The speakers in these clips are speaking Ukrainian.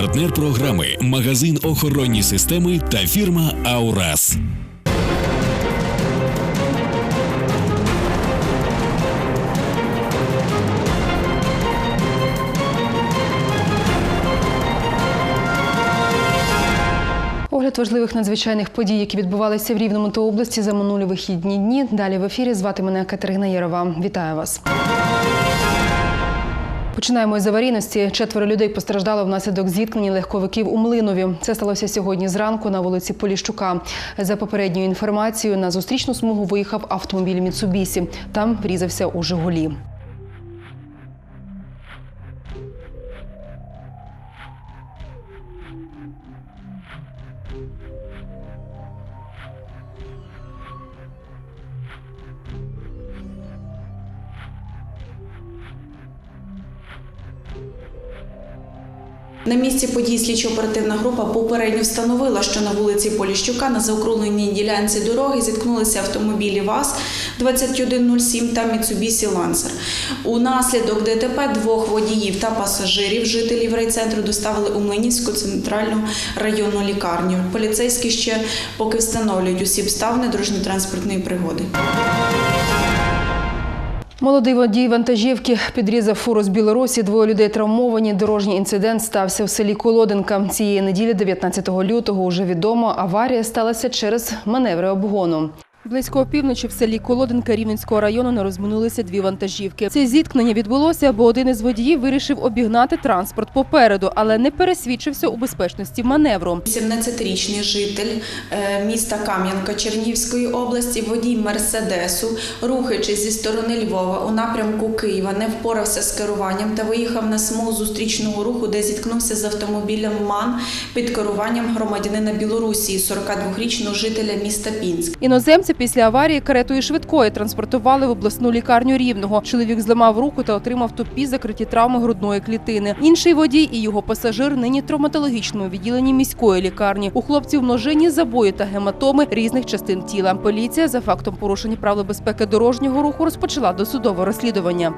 Партнер програми магазин охоронні системи та фірма Аурас. Огляд важливих надзвичайних подій, які відбувалися в Рівному та області за минулі вихідні дні. Далі в ефірі звати мене Катерина Єрова. Вітаю вас. Починаємо із аварійності. Четверо людей постраждало внаслідок зіткнення легковиків у Млинові. Це сталося сьогодні зранку на вулиці Поліщука. За попередньою інформацією, на зустрічну смугу виїхав автомобіль Міцубісі. Там врізався у Жигулі. На місці подій слідчо-оперативна група попередньо встановила, що на вулиці Поліщука на заокругленій ділянці дороги зіткнулися автомобілі ВАЗ 2107 та Lancer. У наслідок ДТП двох водіїв та пасажирів жителів райцентру доставили у Млинівську центральну районну лікарню. Поліцейські ще поки встановлюють усі обставини дорожньо-транспортної пригоди. Молодий водій вантажівки підрізав фуру з Білорусі. Двоє людей травмовані. Дорожній інцидент стався в селі Колодинка. Цієї неділі, 19 лютого, уже відомо. Аварія сталася через маневри обгону. Близько опівночі в селі Колодинка Рівненського району не розминулися дві вантажівки. Це зіткнення відбулося, бо один із водіїв вирішив обігнати транспорт попереду, але не пересвідчився у безпечності маневру. 17-річний житель е, міста Кам'янка Чернігівської області, водій Мерседесу, рухаючись зі сторони Львова у напрямку Києва, не впорався з керуванням та виїхав на смугу зустрічного руху, де зіткнувся з автомобілем МАН під керуванням громадянина Білорусі, 42-річного жителя міста Пінськ. Іноземця після аварії каретою швидкої транспортували в обласну лікарню Рівного. Чоловік зламав руку та отримав тупі закриті травми грудної клітини. Інший водій і його пасажир нині травматологічному відділенні міської лікарні. У хлопців множинні забої та гематоми різних частин тіла. Поліція за фактом порушення правил безпеки дорожнього руху розпочала досудове розслідування.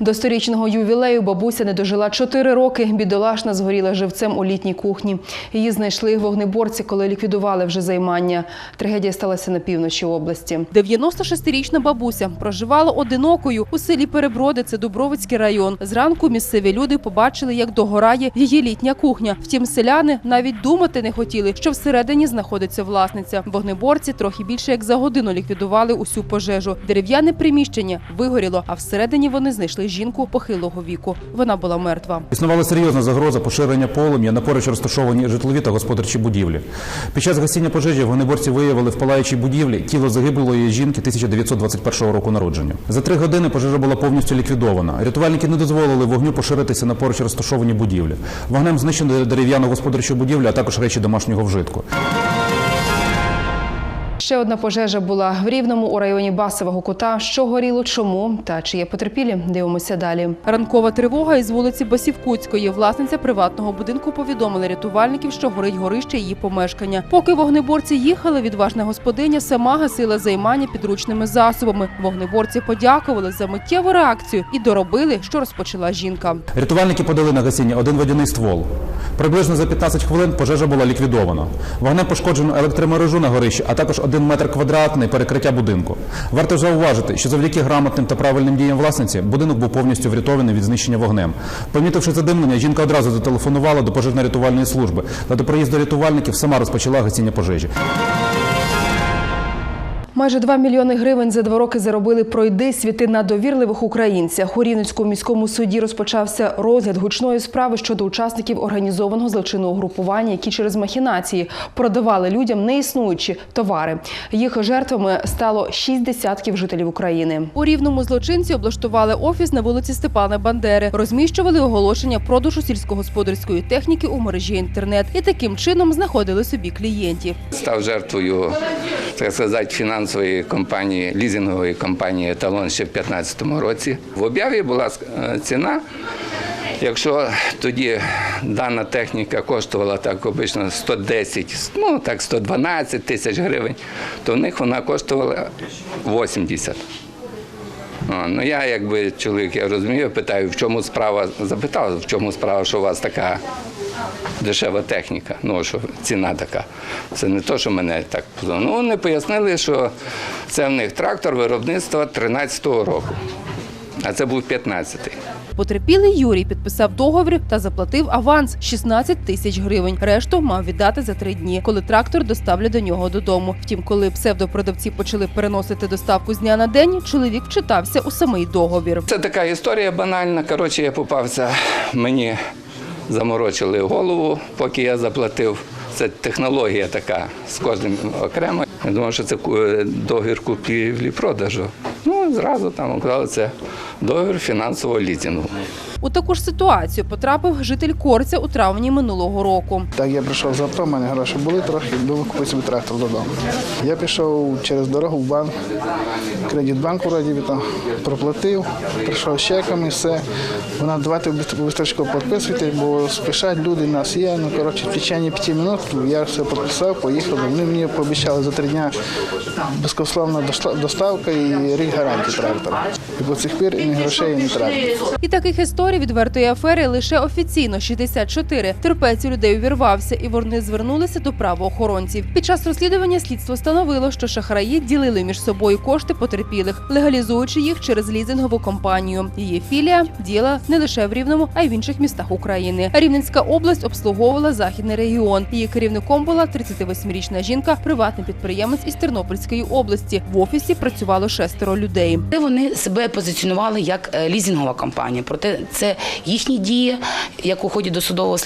До сторічного ювілею бабуся не дожила 4 роки. Бідолашна згоріла живцем у літній кухні. Її знайшли вогнеборці, коли ліквідували вже займання. Трагедія сталася на півночі області. 96-річна бабуся проживала одинокою у селі Переброди, це Дубровицький район. Зранку місцеві люди побачили, як догорає її літня кухня. Втім, селяни навіть думати не хотіли, що всередині знаходиться власниця. Вогнеборці трохи більше як за годину ліквідували усю пожежу. Дерев'яне приміщення вигоріло, а всередині вони знайшли жінку похилого віку. Вона була мертва. Існувала серйозна загроза поширення полум'я на поруч розташовані житлові та господарчі будівлі. Під час гасіння пожежі вогнеборці виявили в палаючій будівлі тіло загиблої жінки 1921 року народження. За три години пожежа була повністю ліквідована. Рятувальники не дозволили вогню поширитися на поруч розташовані будівлі. Вогнем знищено дерев'яну господарчу будівлю, а також речі домашнього вжитку. Ще одна пожежа була в Рівному у районі Басового кута. Що горіло, чому та чи є потерпілі? Дивимося далі. Ранкова тривога із вулиці Басівкутської. Власниця приватного будинку повідомила рятувальників, що горить горище її помешкання. Поки вогнеборці їхали, відважна господиня сама гасила займання підручними засобами. Вогнеборці подякували за миттєву реакцію і доробили, що розпочала жінка. Рятувальники подали на гасіння один водяний ствол. Приблизно за 15 хвилин пожежа була ліквідована. Вогнем пошкоджено електромережу на горищі, а також один метр квадратний перекриття будинку. Варто зауважити, що завдяки грамотним та правильним діям власниці будинок був повністю врятований від знищення вогнем. Помітивши задимлення, жінка одразу зателефонувала до пожежно-рятувальної служби та до приїзду рятувальників сама розпочала гасіння пожежі. Майже 2 мільйони гривень за два роки заробили пройди світи на довірливих українцях. У Рівненському міському суді розпочався розгляд гучної справи щодо учасників організованого злочинного групування, які через махінації продавали людям неіснуючі товари. Їх жертвами стало шість десятків жителів України. У рівному злочинці облаштували офіс на вулиці Степана Бандери, розміщували оголошення продажу сільськогосподарської техніки у мережі інтернет і таким чином знаходили собі клієнтів. став жертвою, так сказати, фінансової компанії, лізингової компанії Еталон ще в 2015 році. В об'яві була е, ціна. Якщо тоді дана техніка коштувала так обично 110, ну так 112 тисяч гривень, то в них вона коштувала 80. Ну я якби чоловік, я розумію, питаю, в чому справа, запитав, в чому справа, що у вас така дешева техніка, ну що ціна така. Це не то, що мене так Ну, вони пояснили, що це в них трактор виробництва 13-го року, а це був 15-й. Потерпілий Юрій підписав договір та заплатив аванс 16 тисяч гривень. Решту мав віддати за три дні, коли трактор доставлять до нього додому. Втім, коли псевдопродавці почали переносити доставку з дня на день, чоловік вчитався у самий договір. Це така історія банальна. Коротше, я попався, мені заморочили голову, поки я заплатив. Це технологія така з кожним окремо. Я думав, що це ку- договір купівлі-продажу. Ну, зразу там уклали це договір фінансового лізингу. У таку ж ситуацію потрапив житель Корця у травні минулого року. Так, я прийшов з авто, в мене гроші були трохи, думав купити собі трактор додому. Я пішов через дорогу в банк, кредит банку вроді там проплатив, прийшов з чеками, все. Вона давайте швидко підписуйте, бо спішать люди, нас є. Ну, коротше, в течение п'яти минут я все підписав, поїхав. Вони мені пообіцяли за три дня безкоштовна доста- доставка і рік гарантії трактора. І по цих пір і ні грошей, і ні трактора. І таких історій відвертої афери лише офіційно 64. Терпець людей увірвався, і вони звернулися до правоохоронців. Під час розслідування слідство встановило, що шахраї ділили між собою кошти потерпілих, легалізуючи їх через лізингову компанію. Її філія діяла не лише в Рівному, а й в інших містах України. Рівненська область обслуговувала західний регіон. Її керівником була 38-річна жінка, приватний підприємець із Тернопільської області. В офісі працювало шестеро людей. Вони себе позиціонували як е, лізингова компанія. Проте це їхні дії, як у ході досудового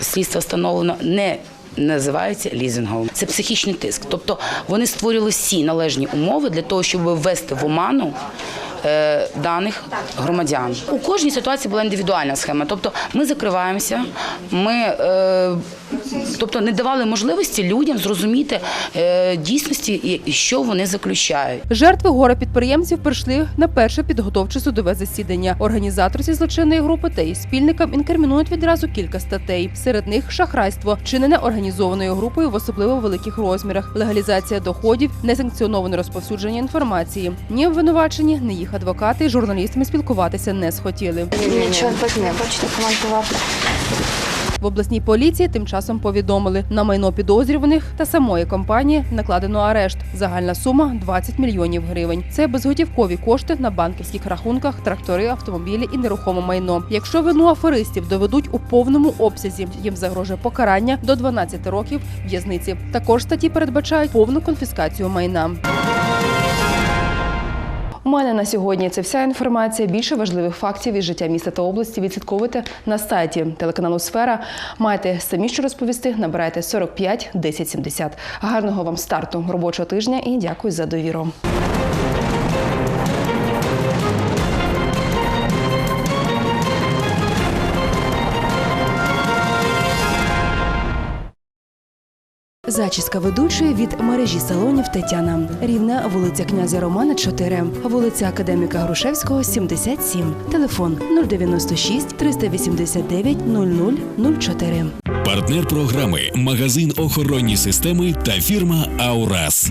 слідства встановлено, не називається лізинговим. Це психічний тиск. Тобто вони створювали всі належні умови для того, щоб ввести в оману. е, Даних громадян у кожній ситуації була індивідуальна схема. Тобто ми закриваємося, ми е, тобто не давали можливості людям зрозуміти е, дійсності і- що вони заключають. Жертви горе підприємців прийшли на перше підготовче судове засідання. Організаторці злочинної групи та її спільникам інкримінують відразу кілька статей. Серед них шахрайство, вчинене організованою групою в особливо великих розмірах, легалізація доходів, несанкціоноване розповсюдження інформації. Ні обвинувачені, ні їх адвокати журналістами спілкуватися не схотіли. Нічого не бачите, коментувати. В обласній поліції тим часом повідомили на майно підозрюваних та самої компанії накладено арешт. Загальна сума 20 мільйонів гривень. Це безготівкові кошти на банківських рахунках, трактори, автомобілі і нерухоме майно. Якщо вину аферистів доведуть у повному обсязі, їм загрожує покарання до 12 років в'язниці. Також статті передбачають повну конфіскацію майна. У мене на сьогодні це вся інформація. Більше важливих фактів із життя міста та області відслідковуйте на сайті телеканалу Сфера. Маєте самі що розповісти. Набирайте 45 10 70. Гарного вам старту робочого тижня і дякую за довіру. Зачіска ведучої від мережі салонів Тетяна. Рівна вулиця князя Романа 4, вулиця Академіка Грушевського 77. Телефон 096 389 0004. Партнер програми магазин охоронні системи та фірма Аурас.